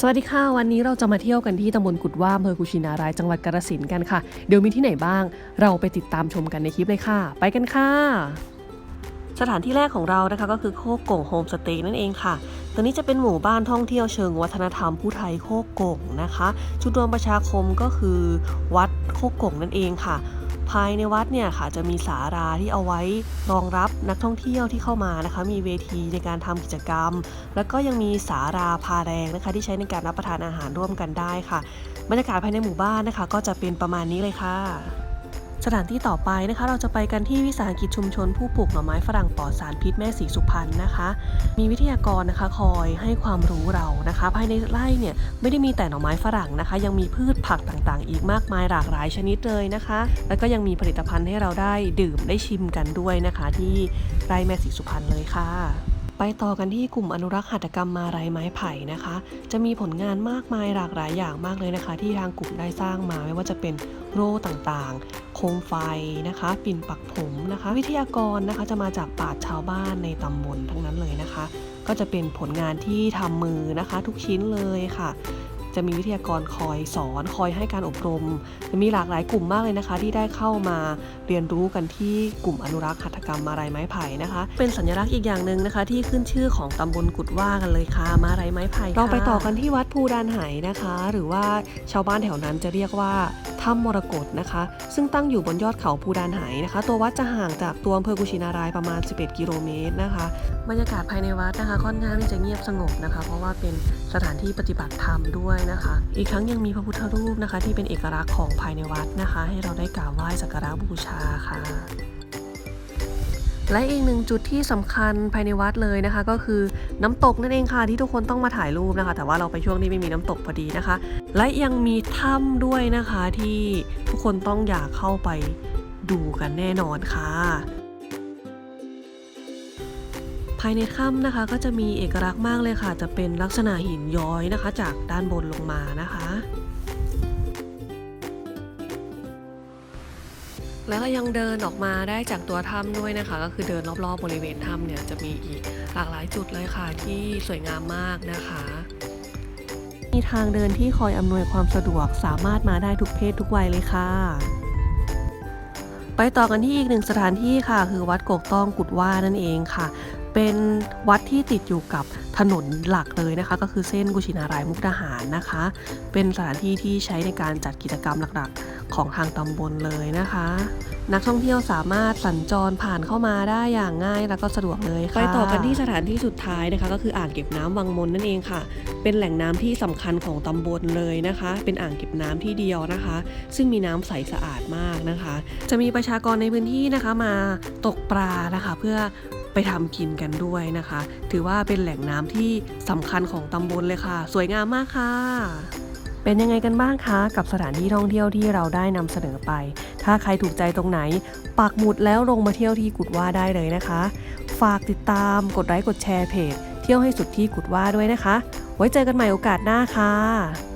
สวัสดีค่ะ วันนี้เราจะมาเที่ยวกันที่ตำบลกุดว่าอำเภอกุชินารายจังหวัดกาฬสินธุ์กันค่ะ เดี๋ยวมีที่ไหนบ้าง เราไปติดตามชมกันในคลิปเลยค่ะ ไปกันค่ะ สถานที่แรกของเรานะคะก็คือโคกโก่งโฮมสเตย์นั่นเองค่ะตัวนี้จะเป็นหมู่บ้านท่องเที่ยวเชิงวัฒนธรรมผู้ไทยโคกโก่งนะคะ จุดรวมประชาคมก็คือวัดโคกโก่งนั่นเองค่ะ ภายในวัดเนี่ยค่ะจะมีศาลาที่เอาไว้รองรับนักท่องเที่ยวที่เข้ามานะคะ มีเวทีในการทำกิจกรรม แล้วก็ยังมีศาลาพาแรงนะคะ ที่ใช้ในการรับประทานอาหารร่วมกันได้ค่ะ บรรยากาศภายในหมู่บ้านนะคะ ก็จะเป็นประมาณนี้เลยค่ะ สถานที่ต่อไปนะคะเราจะไปกันที่วิสาหกิจชุมชนผู้ปลูกหน่อไม้ฝรั่งปลอดสารพิษแม่สีสุพรรณนะคะ มีวิทยากรนะคะคอยให้ความรู้เรานะคะ ภายในไร่เนี่ยไม่ได้มีแต่หน่อไม้ฝรั่งนะคะ ยังมีพืชผักต่างๆ อีกมากมายหลากหลายชนิดเลยนะคะ แล้วก็ยังมีผลิตภัณฑ์ให้เราได้ดื่มได้ชิมกันด้วยนะคะ ที่ไร่แม่สีสุพรรณเลยค่ะ ไปต่อกันที่กลุ่มอนุรักษ์หัตถกรรมมาลัยไม้ไผ่นะคะ จะมีผลงานมากมายหลากหลายอย่างมากเลยนะคะ ที่ทางกลุ่มได้สร้างมาไม่ว่าจะเป็นโร่ต่างๆ โคมไฟนะคะ ปิ่นปักผมนะคะ วิทยากรนะคะจะมาจากป่าชญ์ชาวบ้านในตำบลทั้งนั้นเลยนะคะ ก็จะเป็นผลงานที่ทำมือนะคะ ทุกชิ้นเลยค่ะ จะมีวิทยากรคอยสอนคอยให้การอบรมจะมีหลากหลายกลุ่มมากเลยนะคะ ที่ได้เข้ามาเรียนรู้กันที่กลุ่มอนุรักษ์หัตถกรรมมาลัยไม้ไผ่นะคะ เป็นสัญลักษณ์อีกอย่างหนึ่งนะคะ ที่ขึ้นชื่อของตำบลกุดว่ากันเลยค่ะมาลัยไม้ไผ่เราไปต่อกันที่วัดภูดานไหนะคะ หรือว่าชาวบ้านแถวนั้นจะเรียกว่า ถ้ำมรกตนะคะ ซึ่งตั้งอยู่บนยอดเขาภูดานไหนะคะ ตัววัดจะห่างจากตัวอำเภอกุชินารายประมาณ 11 กิโลเมตรนะคะ บรรยากาศภายในวัดนะคะค่อนข้างที่จะเงียบสงบนะคะ เพราะว่าเป็นสถานที่ปฏิบัติธรรมด้วยนะคะ อีกทั้งยังมีพระพุทธรูปนะคะ ที่เป็นเอกลักษณ์ของภายในวัดนะคะ ให้เราได้กราบไหว้สักการะบูชาค่ะ และอีกหนึ่งจุดที่สำคัญภายในวัดเลยนะคะ ก็คือน้ำตกนั่นเองค่ะที่ทุกคนต้องมาถ่ายรูปนะคะ แต่ว่าเราไปช่วงนี้ไม่มีน้ำตกพอดีนะคะ และยังมีถ้ำด้วยนะคะที่ทุกคนต้องอยากเข้าไปดูกันแน่นอนค่ะ ภายในถ้ำนะคะก็จะมีเอกลักษณ์มากเลยค่ะ จะเป็นลักษณะหินย้อยนะคะ จากด้านบนลงมานะคะ แล้วก็ยังเดินออกมาได้จากตัวถ้ำด้วยนะคะ ก็คือเดินรอบๆบริเวณถ้ำเนี่ยจะมีอีกหลากหลายจุดเลยค่ะที่สวยงามมากนะคะ มีทางเดินที่คอยอำนวยความสะดวกสามารถมาได้ทุกเพศทุกวัยเลยค่ะ ไปต่อกันที่อีกหนึ่งสถานที่ค่ะ คือวัดโกกต้องกุดว่านั่นเองค่ะ เป็นวัดที่ติดอยู่กับถนนหลักเลยนะคะ ก็คือเส้นกุชินารายมุกดาหารนะคะ เป็นสถานที่ที่ใช้ในการจัดกิจกรรมหลักๆ ของทางตำบลเลยนะคะ นักท่องเที่ยวสามารถสัญจรผ่านเข้ามาได้อย่างง่ายแล้วก็สะดวกเลยค่ะ ไปต่อกันที่สถานที่สุดท้ายนะคะ ก็คืออ่างเก็บน้ำวังมนนั่นเองค่ะ เป็นแหล่งน้ำที่สำคัญของตำบลเลยนะคะ เป็นอ่างเก็บน้ำที่เดียวนะคะ ซึ่งมีน้ำใสสะอาดมากนะคะ จะมีประชากรในพื้นที่นะคะมาตกปลานะคะ เพื่อ ไปทำกินกันด้วยนะคะ ถือว่าเป็นแหล่งน้ำที่สำคัญของตำบลเลยค่ะ สวยงามมากค่ะ เป็นยังไงกันบ้างคะ กับสถานที่ท่องเที่ยวที่เราได้นำเสนอไป ถ้าใครถูกใจตรงไหน ปักหมุดแล้วลงมาเที่ยวที่กุดว่าได้เลยนะคะ ฝากติดตามกดไลค์กดแชร์เพจ เที่ยวให้สุดที่กุดว่าด้วยนะคะ ไว้เจอกันใหม่โอกาสหน้าค่ะ